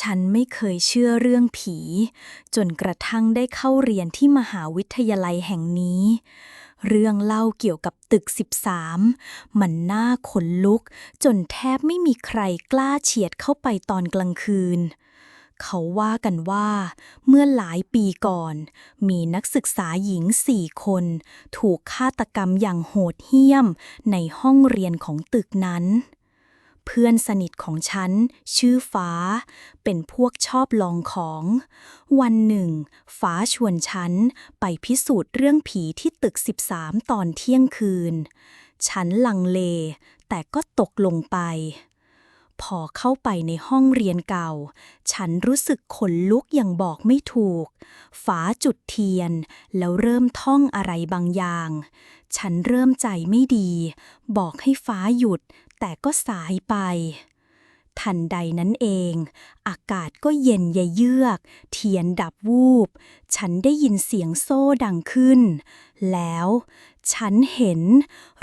ฉันไม่เคยเชื่อเรื่องผี จนกระทั่งได้เข้าเรียนที่มหาวิทยาลัยแห่งนี้ เรื่องเล่าเกี่ยวกับตึก 13 มันน่าขนลุก จนแทบไม่มีใครกล้าเฉียดเข้าไปตอนกลางคืน เขาว่ากันว่า เมื่อหลายปีก่อน มีนักศึกษาหญิงสี่คน ถูกฆาตกรรมอย่างโหดเหี้ยมในห้องเรียนของตึกนั้น เพื่อนสนิทของฉัน ชื่อฟ้า เป็นพวกชอบลองของ วันหนึ่ง ฟ้าชวนฉัน ไปพิสูจน์เรื่องผีที่ตึก 13 ตอนเที่ยงคืน ฉันลังเล แต่ก็ตกลงไป พอเข้าไปในห้องเรียนเก่า ฉันรู้สึกขนลุกอย่างบอกไม่ถูก ฝาจุดเทียน แล้วเริ่มท่องอะไรบางอย่าง ฉันเริ่มใจไม่ดี บอกให้ฟ้าหยุด แต่ก็สายไป ทันใดนั้นเอง อากาศก็เย็นยเยือก เทียนดับวูบ ฉันได้ยินเสียงโซ่ดังขึ้น แล้ว ฉันเห็น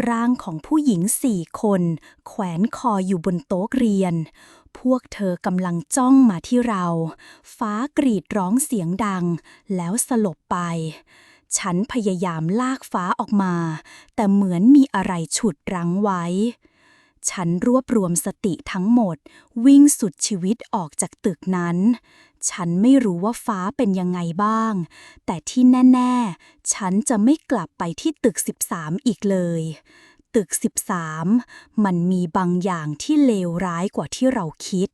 ร่างของผู้หญิงสี่คน แขวนคออยู่บนโต๊ะเรียน พวกเธอกำลังจ้องมาที่เรา ฟ้ากรีดร้องเสียงดัง แล้วสลบไปฉันพยายามลากฟ้าออกมา แต่เหมือนมีอะไรฉุดรั้งไว้ ฉันรวบรวมสติทั้งหมด วิ่งสุดชีวิตออกจากตึกนั้น ฉันไม่รู้ว่าฟ้าเป็นยังไงบ้าง แต่ที่แน่ ๆ ฉันจะไม่กลับไปที่ตึก 13 อีกเลย ตึก 13 มันมีบางอย่างที่เลวร้ายกว่าที่เราคิด